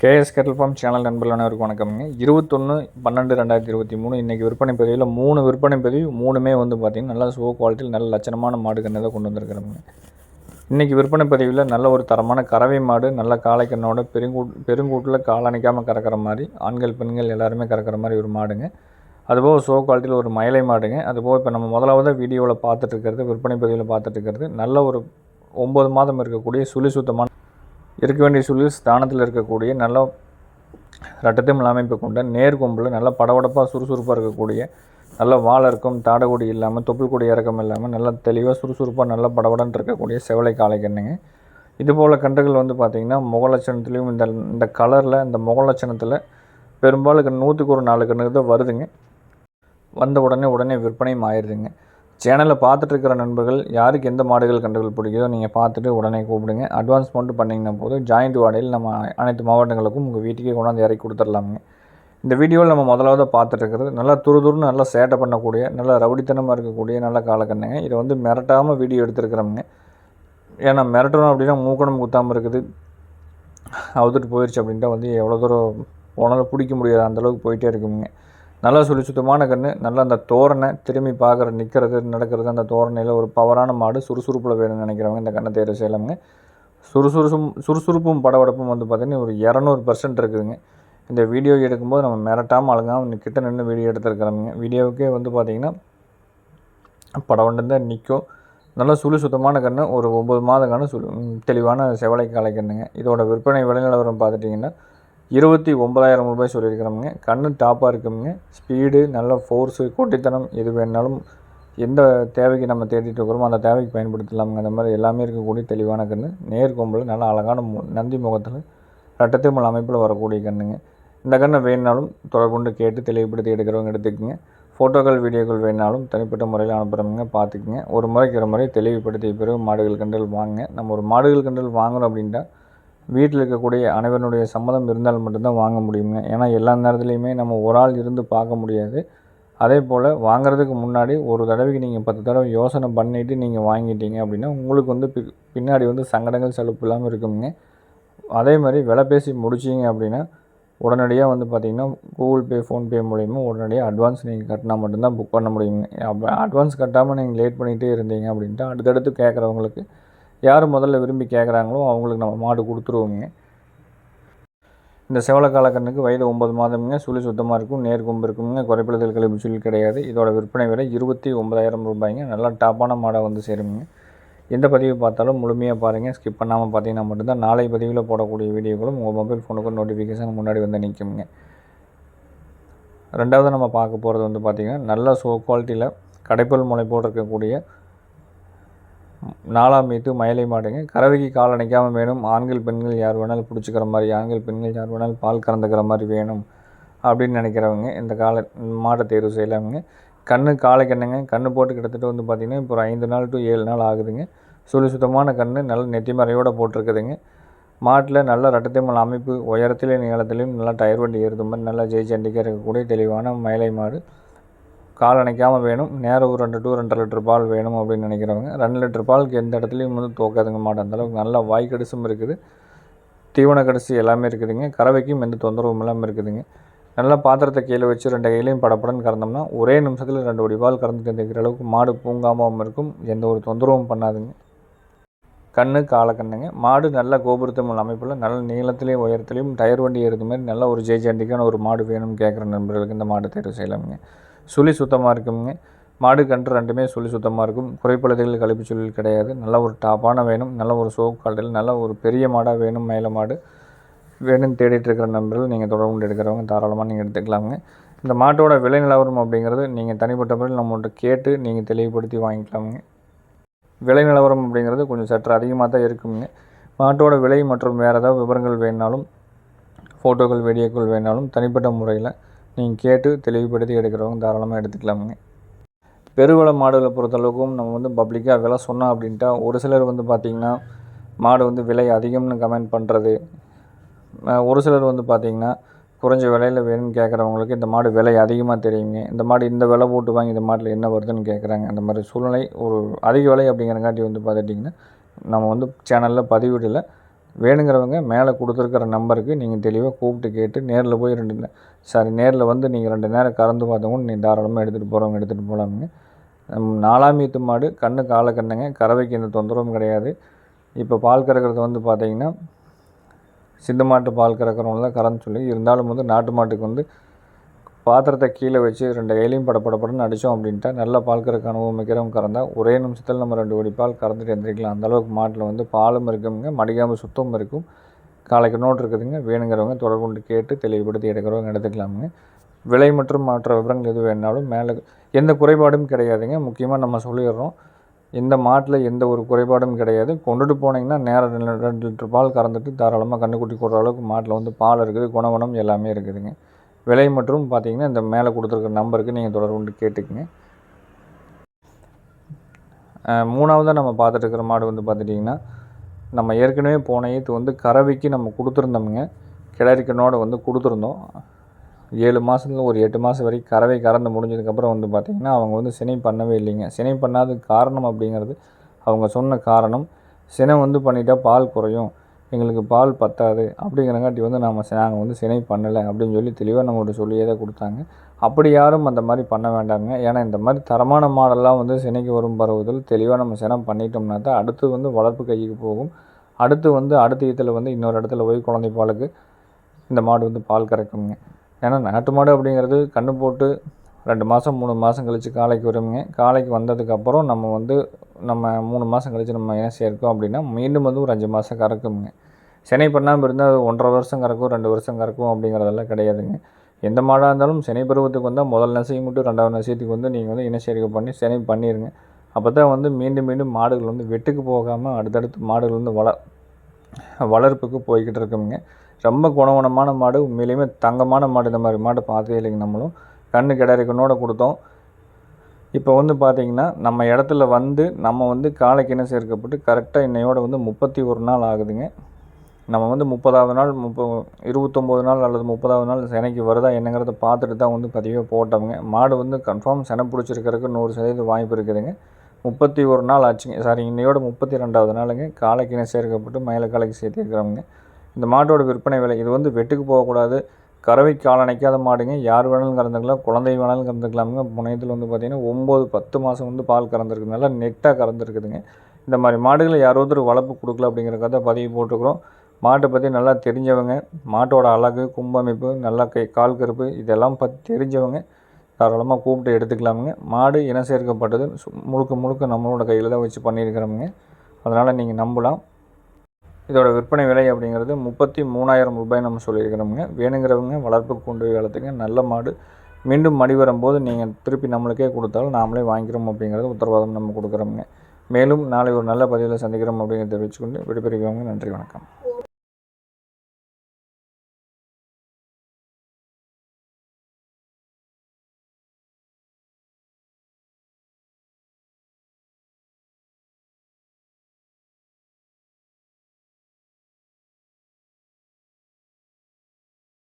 KS kettle farm channel நண்பர்களானவருக்கு வணக்கம்ங்க. இருபத்தொன்று பன்னெண்டு ரெண்டாயிரத்தி இருபத்தி மூணு. இன்றைக்கி விற்பனை பதிவில் மூணு விற்பனை பதிவு மூணுமே வந்து பார்த்திங்கன்னா நல்லா சோ குவாலிட்டியில் நல்ல லட்சணமான மாடு தான் கொண்டு வந்திருக்கிறோங்க இன்றைக்கி விற்பனை பதிவில் நல்ல ஒரு தரமான கறவை மாடு நல்ல காளைக்கண்ணோட பெருங்கூட் பெருங்கூட்டில் காலணிக்காமல் கறக்கிற மாதிரி ஆண்கள் பெண்கள் எல்லாருமே கறக்கிற மாதிரி ஒரு மாடுங்க. அதுபோக சோ குவாலிட்டியில் ஒரு மயிலை மாடுங்க. அதுபோக இப்போ நம்ம முதலாவது வீடியோவில் பார்த்துட்டு இருக்கிறது விற்பனை பதிவில் பார்த்துட்டு இருக்கிறது நல்ல ஒரு ஒம்பது மாதம் இருக்கக்கூடிய சுழி சுத்தமான இருக்க வேண்டிய சூழலில் ஸ்தானத்தில் இருக்கக்கூடிய நல்ல ரட்டத்தையும் அமைப்பு கொண்ட நேர்கொம்பில் நல்ல படபடப்பாக சுறுசுறுப்பாக இருக்கக்கூடிய நல்ல வாழை இருக்கும் தாடகுடி இல்லாமல் தொப்புள் கொடி இறக்கம் இல்லாமல் நல்ல தெளிவாக சுறுசுறுப்பாக நல்ல படபடன்னு இருக்கக்கூடிய செவலை காலை கண்ணுங்க. இது போல் கன்றுகள் வந்து பார்த்திங்கன்னா முகலட்சணத்துலேயும் இந்த இந்த கலரில் இந்த முகலட்சணத்தில் பெரும்பாலும் நூற்றுக்கு ஒரு நாலு கன்று தான் வருதுங்க. வந்த உடனே உடனே விற்பனையும் ஆயிடுதுங்க. சேனலை பார்த்துட்ருக்கிற நண்பர்கள் யாருக்கு எந்த மாடுகள் கன்றுகள் பிடிக்குதோ நீங்கள் பார்த்துட்டு உடனே கூப்பிடுங்க. அட்வான்ஸ் மட்டும் பண்ணிங்கன்னா போதும். ஜாயிண்ட் வாடகையில் நம்ம அனைத்து மாவட்டங்களுக்கும் உங்கள் வீட்டுக்கே கொண்டாந்து இறக்கி கொடுத்துடலாமுங்க இந்த வீடியோவில் நம்ம முதலாவது பார்த்துட்டுருக்கிறது நல்லா துரு துருன்னு நல்லா சேட்டை பண்ணக்கூடிய நல்லா ரவுடித்தனமாக இருக்கக்கூடிய நல்ல காலக்கண்ணுங்க இதை வந்து மிரட்டாமல் வீடியோ எடுத்துருக்குறோமுங்க. ஏன்னா மிரட்டணும் அப்படின்னா மூக்கணம் குத்தாமல் இருக்குது. அவுத்துட்டு போயிடுச்சு அப்படின்ட்டு வந்து எவ்வளோ தூரம் உணவு பிடிக்க முடியாது அந்தளவுக்கு போயிட்டே இருக்குங்க. நல்லா சுழி சுத்தமான கன்று நல்லா அந்த தோரணை திரும்பி பார்க்குற நிற்கிறது நடக்கிறது அந்த தோரணையில் ஒரு பவரான மாடு சுறுசுறுப்பில் வேணும்னு நினைக்கிறவங்க இந்த கண்ணை தேர்வு செய்யலாமுங்க. சுறுசுறுசும் சுறுசுறுப்பும் படபடப்பும் வந்து பார்த்திங்கன்னா ஒரு இரநூறு பர்சன்ட் இருக்குதுங்க. இந்த வீடியோ எடுக்கும்போது நம்ம மிரட்டாமல் அழகாக கிட்ட நின்று வீடியோ எடுத்துருக்கிறோமுங்க. வீடியோவுக்கே வந்து பார்த்திங்கன்னா படவண்டு தான் நிற்கும் நல்ல சுழி சுத்தமான கன்று ஒரு ஒம்பது மாத கன்று சுழி தெளிவான செவலை காலை இதோட விற்பனை விலை நிலவரம் பார்த்துட்டிங்கன்னா இருபத்தி ஒம்பதாயிரம் ரூபாய் சொல்லியிருக்கிறோமுங்க கண்ணு டாப்பாக இருக்குங்க ஸ்பீடு நல்ல ஃபோர்ஸு கொட்டித்தனம் எது வேணாலும் எந்த தேவைக்கு நம்ம தேடிட்டு இருக்கிறோமோ அந்த தேவைக்கு பயன்படுத்தலாமுங்க அந்த மாதிரி எல்லாமே இருக்கக்கூடிய தெளிவான கன்று நேர்கொம்பில் நல்ல அழகான மு நந்தி முகத்தில் ரட்டத்தேமல் அமைப்பில் வரக்கூடிய கண்ணுங்க. இந்த கண்ணை வேணுனாலும் தொடர்புண்டு கேட்டு தெளிவுபடுத்தி எடுக்கிறவங்க எடுத்துக்கோங்க. ஃபோட்டோக்கள் வீடியோக்கள் வேணாலும் தனிப்பட்ட முறையில் அனுப்புகிறவங்க பார்த்துக்குங்க. ஒரு முறைக்கு ஒரு முறை தெளிவுபடுத்திய பிறகு மாடுகள் கண்டல் வாங்க நம்ம ஒரு மாடுகள் கண்டல் வாங்குகிறோம் அப்படின்ட்டா வீட்டில் இருக்கக்கூடிய அனைவருடைய சம்மதம் இருந்தால் மட்டும்தான் வாங்க முடியுங்க ஏன்னா எல்லா நேரத்துலையுமே நம்ம ஒரு ஆள் இருந்து பார்க்க முடியாது. அதே போல் வாங்குறதுக்கு முன்னாடி ஒரு தடவைக்கு நீங்கள் பத்து தடவை யோசனை பண்ணிவிட்டு நீங்கள் வாங்கிட்டீங்க அப்படின்னா உங்களுக்கு வந்து பி பின்னாடி வந்து சங்கடங்கள் செலுப்பு இல்லாமல் இருக்குங்க அதே மாதிரி விலை பேசி முடிச்சிங்க அப்படின்னா உடனடியாக வந்து பார்த்திங்கன்னா கூகுள் பே ஃபோன்பே மூலிமா உடனடியாக அட்வான்ஸ் நீங்கள் கட்டினா மட்டும்தான் புக் பண்ண முடியுங்க அப்போ அட்வான்ஸ் கட்டாமல் நீங்கள் லேட் பண்ணிகிட்டே இருந்தீங்க அப்படின்ட்டு அடுத்தடுத்து கேட்குறவங்களுக்கு யார் முதல்ல விரும்பி கேட்குறாங்களோ அவங்களுக்கு நம்ம மாடு கொடுத்துருவோங்க. இந்த செவலக்கால கண்ணுக்கு வயது ஒம்பது மாதமுங்க. சுழி சுத்தமாக இருக்கும் நேர்கொம்பு இருக்குங்க. குறைப்பிடுதல் கழிவு சொல்லி கிடையாது. இதோட விற்பனை விலை இருபத்தி ஒன்பதாயிரம் ரூபாய்ங்க. நல்லா டாப்பான மாடை வந்து சேருங்க. எந்த பதிவு பார்த்தாலும் முழுமையாக பாருங்கள் ஸ்கிப் பண்ணாமல் பார்த்தீங்கன்னா மட்டும்தான் நாளை பதிவில் போடக்கூடிய வீடியோக்களும் உங்கள் மொபைல் ஃபோனுக்கும் நோட்டிஃபிகேஷன் முன்னாடி வந்து நிற்குங்க ரெண்டாவது நம்ம பார்க்க போகிறது வந்து பார்த்திங்கன்னா நல்ல சோ குவாலிட்டியில் கடைப்பல் முளை போட்டிருக்கக்கூடிய நாலாம் மீத்து மயிலை மாடுங்க கறவைக்கு கால் அணைக்காமல் வேணும். ஆண்கள் பெண்கள் யார் வேணாலும் பிடிச்சிக்கிற மாதிரி ஆண்கள் பெண்கள் யார் வேணாலும் பால் கறந்துக்கிற மாதிரி வேணும் அப்படின்னு நினைக்கிறவங்க இந்த காலை மாட்டை தேர்வு செய்யலாமுங்க. கண்ணு காலை கண்ணுங்க. கண்ணு போட்டு கிட்டத்தட்ட வந்து பார்த்திங்கன்னா இப்போ ஒரு ஐந்து நாள் டு ஏழு நாள் ஆகுதுங்க. சுழி சுத்தமான கண்ணு நல்ல நெத்திமறையோடு போட்டிருக்குதுங்க. மாட்டில் நல்ல ரட்டத்தைமல் அமைப்பு உயரத்திலையும் நீளத்திலையும் நல்லா டயர் வண்டி ஏறுது மாதிரி நல்லா ஜெயிச்சு சண்டிக்காக இருக்கக்கூடிய தெளிவான மயிலை மாடு. கால் அணைக்காமல் வேணும். நேரம் ஒரு ரெண்டு டூ ரெண்டரை லிட்டர் பால் வேணும் அப்படின்னு நினைக்கிறவங்க. ரெண்டு லிட்டர் பாலுக்கு எந்த இடத்துலையும் வந்து தோக்காதுங்க மாட்டேன். அந்தளவுக்கு நல்லா வாய் கடிசும் இருக்குது. தீவன கடிசு எல்லாமே இருக்குதுங்க. கறவைக்கும் எந்த தொந்தரவும் இல்லாமல் இருக்குதுங்க. நல்லா பாத்திரத்தை கீழே வச்சு ரெண்டு கையிலையும் படப்படன்னு கறந்தோம்னா ஒரே நிமிஷத்தில் ரெண்டு ஒடி பால் கறந்து இருக்கிற அளவுக்கு மாடு பூங்காமல் இருக்கும். எந்த ஒரு தொந்தரவும் பண்ணாதுங்க. கண்ணு காலை கண்ணுங்க. மாடு நல்ல கோபுரத்தமிழ் அமைப்பில் நல்ல நீளத்துலேயும் உயரத்துலேயும் டயர் வண்டி ஏறுது மாதிரி நல்ல ஒரு ஜெய்ஜாண்டிக்கான ஒரு மாடு வேணும்னு கேட்குற நண்பர்களுக்கு இந்த மாடு தேர்வு செய்யலாமுங்க. சுழி சுத்தமாக இருக்குங்க மாடு கன்று ரெண்டுமே சுழி சுத்தமாக இருக்கும். குறைப்பழுதைகள் கழிப்பு சுழல் கிடையாது. நல்ல ஒரு டாப்பான வேணும். நல்ல ஒரு சோப் கால்டையில் நல்ல ஒரு பெரிய மாடாக வேணும். மேலே மாடு வேணும்னு தேடிட்டு இருக்கிற நண்பர்கள் நீங்கள் தொடர்பு எடுக்கிறவங்க தாராளமாக நீங்கள் எடுத்துக்கலாமுங்க இந்த மாட்டோட விலை நிலவரம் அப்படிங்கிறது நீங்கள் தனிப்பட்ட முறையில் நம்மள்கிட்ட கேட்டு நீங்கள் தெளிவுபடுத்தி வாங்கிக்கலாமுங்க விலை நிலவரம் அப்படிங்கிறது கொஞ்சம் சற்று அதிகமாக தான் இருக்குங்க. மாட்டோட விலை மற்றும் வேறு ஏதாவது விவரங்கள் வேணாலும் ஃபோட்டோக்கள் வீடியோக்கள் வேணாலும் தனிப்பட்ட முறையில் நீங்கள் கேட்டு தெளிவுபடுத்தி எடுக்கிறவங்க தாராளமாக எடுத்துக்கலாமுங்க. பெருவள மாடுகளை பொறுத்தளவுக்கும் நம்ம வந்து பப்ளிக்காக விலை சொன்னோம் அப்படின்ட்டா ஒரு சிலர் வந்து பார்த்திங்கன்னா மாடு வந்து விலை அதிகம்னு கமெண்ட் பண்ணுறது ஒரு சிலர் வந்து பார்த்திங்கன்னா குறைஞ்ச விலையில் வேணும்னு கேட்குறவங்களுக்கு இந்த மாடு விலை அதிகமாக தெரியுங்க. இந்த மாடு இந்த விலை போட்டு வாங்கி இந்த மாட்டில் என்ன வருதுன்னு கேட்குறாங்க அந்த மாதிரி சூழ்நிலை ஒரு அதிக விலை அப்படிங்கிறங்காட்டி வந்து பார்த்துட்டிங்கன்னா நம்ம வந்து சேனலில் பதிவிடலை. வேணுங்கிறவங்க மேலே கொடுத்துருக்கிற நம்பருக்கு நீங்கள் தெளிவாக கூப்பிட்டு கேட்டு நேரில் போய் ரெண்டு சாரி நேரில் வந்து நீங்கள் ரெண்டு நேரம் கறந்து பார்த்தவங்க நீங்கள் தாராளமாக எடுத்துகிட்டு போகிறவங்க எடுத்துகிட்டு போகலாமுங்க. நாலாம் ஈத்து மாடு கண்ணு காலை கண்ணுங்க கறவைக்கு எந்த தொந்தரவும் கிடையாது. இப்போ பால் கறக்கிறது வந்து பார்த்தீங்கன்னா சிந்து மாட்டு பால் கறக்கிறவங்க தான் கறந்து சொல்லி இருந்தாலும் வந்து நாட்டு மாட்டுக்கு வந்து பாத்திரத்தை கீழே வச்சு ரெண்டு கையிலையும் படப்படப்படன்னு அடித்தோம் அப்படின்ட்டா நல்ல பால் கறக்க அனுபவம் வைக்கிறவங்க கறந்தா ஒரே நிமிஷத்தில் நம்ம ரெண்டு கோடி பால் கறந்துட்டு எந்திரிக்கலாம். அந்த அளவுக்கு மாட்டில் வந்து பாலும் இருக்குங்க மடிக்காமல் சுத்தமும் இருக்கும். காலைக்கு நோட் இருக்குதுங்க வேணுங்கிறவங்க தொடர்பு கொண்டு கேட்டு தெளிவுபடுத்தி எடுக்கிறவங்க எடுத்துக்கலாமுங்க. விலை மற்றும் மற்ற விவரங்கள் எது வேணாலும் மேலே எந்த குறைபாடும் கிடையாதுங்க. முக்கியமாக நம்ம சொல்லிடுறோம் இந்த மாட்டில் எந்த ஒரு குறைபாடும் கிடையாது. கொண்டுட்டு போனீங்கன்னா நேரம் ரெண்டு ரெண்டு லிட்டர் பால் கறந்துட்டு தாராளமாக கண்ணுக்குட்டி போடுற அளவுக்கு மாட்டில் வந்து பால் இருக்குது குணவனம் எல்லாமே இருக்குதுங்க. விலை மற்றும் பார்த்தீங்கன்னா இந்த மேலே கொடுத்துருக்க நம்பருக்கு நீங்கள் தொடர்பு கொண்டு மூணாவதாக நம்ம பார்த்துட்ருக்கிற மாடு வந்து பார்த்துட்டிங்கன்னா நம்ம ஏற்கனவே போன ஈத்து வந்து கறவைக்கு நம்ம கொடுத்துருந்தோமுங்க. கிளறிக்கனோடு வந்து கொடுத்துருந்தோம். ஏழு மாதத்துல ஒரு எட்டு மாதம் வரைக்கும் கறவை கறந்து முடிஞ்சதுக்கப்புறம் வந்து பார்த்திங்கன்னா அவங்க வந்து சினை பண்ணவே இல்லைங்க. சினை பண்ணாததுக்கு காரணம் அப்படிங்கிறது அவங்க சொன்ன காரணம். சினை வந்து பண்ணிட்டால் பால் குறையும். எங்களுக்கு பால் பத்தாது அப்படிங்கிறங்காட்டி வந்து நம்ம நாங்கள் வந்து சினை பண்ணலை அப்படின்னு சொல்லி தெளிவாக நம்மகிட்ட சொல்லியே தான் கொடுத்தாங்க. அப்படி யாரும் அந்த மாதிரி பண்ண வேண்டாங்க ஏன்னா இந்த மாதிரி தரமான மாடெல்லாம் வந்து சினைக்கு வரும் பருவத்தில் தெளிவாக நம்ம சினம் பண்ணிட்டோம்னா தான் அடுத்து வந்து வளர்ப்பு கைக்கு போகும். அடுத்து வந்து அடுத்த இதில் வந்து இன்னொரு இடத்துல போய் குழந்தை பாலுக்கு இந்த மாடு வந்து பால் கறக்குங்க. ஏன்னா நாட்டு மாடு அப்படிங்கிறது கண்ணு போட்டு ரெண்டு மாதம் மூணு மாதம் கழித்து காலைக்கு வருங்க காலைக்கு வந்ததுக்கப்புறம் நம்ம வந்து நம்ம மூணு மாதம் கழித்து நம்ம என்ன சேர்க்கோம் அப்படின்னா மீண்டும் வந்து ஒரு அஞ்சு மாதம் கறக்குங்க. சினை பண்ணாமல் இருந்தால் அது ஒன்றரை வருஷம் கறக்கும் ரெண்டு வருஷம் கறக்கும் அப்படிங்கிறதெல்லாம் கிடையாதுங்க. எந்த மாடாக இருந்தாலும் சினை பருவத்துக்கு வந்தால் முதல் நசையும் மட்டும் ரெண்டாவது நசையத்துக்கு வந்து நீங்கள் வந்து இன சேர்க்கை பண்ணி சினை பண்ணிடுங்க அப்போ தான் வந்து மீண்டும் மீண்டும் மாடுகள் வந்து வெட்டுக்கு போகாமல் அடுத்தடுத்து மாடுகள் வந்து வள வளர்ப்புக்கு போய்கிட்டு இருக்குங்க. ரொம்ப குணகுணமான மாடு உண்மையிலேயுமே தங்கமான மாடு இந்த மாதிரி மாடு பார்த்தே இல்லைங்க நம்மளும். கண்ணு கிடரிக்கனோட கொடுத்தோம். இப்போ வந்து பார்த்திங்கன்னா நம்ம இடத்துல வந்து நம்ம வந்து காலைக்கு சேர்க்கப்பட்டு கரெக்டாக இன்னையோட வந்து முப்பத்தி ஒரு நாள் ஆகுதுங்க. நம்ம வந்து முப்பதாவது நாள் முப்ப இருபத்தொம்போது நாள் அல்லது முப்பதாவது நாள் சினைக்கு வருதா என்னங்கிறத பார்த்துட்டு தான் வந்து பதிவே போட்டவங்க மாடு வந்து கன்ஃபார்ம் செனை பிடிச்சிருக்கிறதுக்கு நூறு சதவீதம் வாய்ப்பு இருக்குதுங்க. முப்பத்தி ஒரு நாள் ஆச்சுங்க. சாரி இன்னையோட முப்பத்தி ரெண்டாவது நாளுங்க. காலைக்கு சேர்க்கப்பட்டு மயில காலைக்கு சேர்த்திருக்கிறவங்க இந்த மாட்டோட விற்பனை விலை இது வந்து வெட்டுக்கு போகக்கூடாது. கறவை கால் அணைக்காத மாடுங்க. யார் வேணாலும் கறந்துக்கலாம். குழந்தை வேணாலும் கறந்துக்கலாமுங்க. முனையத்தில் வந்து பார்த்திங்கன்னா ஒம்பது பத்து மாதம் வந்து பால் கறந்துருக்கு நல்லா நெட்டாக கறந்துருக்குதுங்க. இந்த மாதிரி மாடுகளை யாரோ ஒருத்தர் வளர்ப்பு கொடுக்கல அப்படிங்கிறக்காக பதிவு போட்டுக்கிறோம் மாட்டை பற்றி நல்லா தெரிஞ்சவங்க மாட்டோட அழகு கும்பமைப்பு நல்லா கை கால் கருப்பு இதெல்லாம் பற்றி தெரிஞ்சவங்க தாராளமாக கூப்பிட்டு எடுத்துக்கலாமுங்க. மாடு இன சேர்க்கப்பட்டது. சு- முழுக்க முழுக்க நம்மளோட கையில் தான் வச்சு பண்ணியிருக்கிறோமுங்க. அதனால் நீங்கள் நம்பலாம். இதோட விற்பனை விலை அப்படிங்கிறது முப்பத்தி மூணாயிரம் ரூபாய் நம்ம சொல்லியிருக்கிறோமுங்க. வேணுங்கிறவங்க வளர்ப்பு கொண்டு வளர்த்துங்க. நல்ல மாடு. மீண்டும் மடி வரும்போது நீங்கள் திருப்பி நம்மளுக்கே கொடுத்தாலும் நாமளே வாங்கிக்கிறோம் அப்படிங்கிறது உத்தரவாதம் நம்ம கொடுக்குறோமுங்க. மேலும் நாளை ஒரு நல்ல பதிவில் சந்திக்கிறோம் அப்படிங்கிறத தெரிவிச்சுக்கொண்டு விடைபெறுகிறவங்க நன்றி வணக்கம்.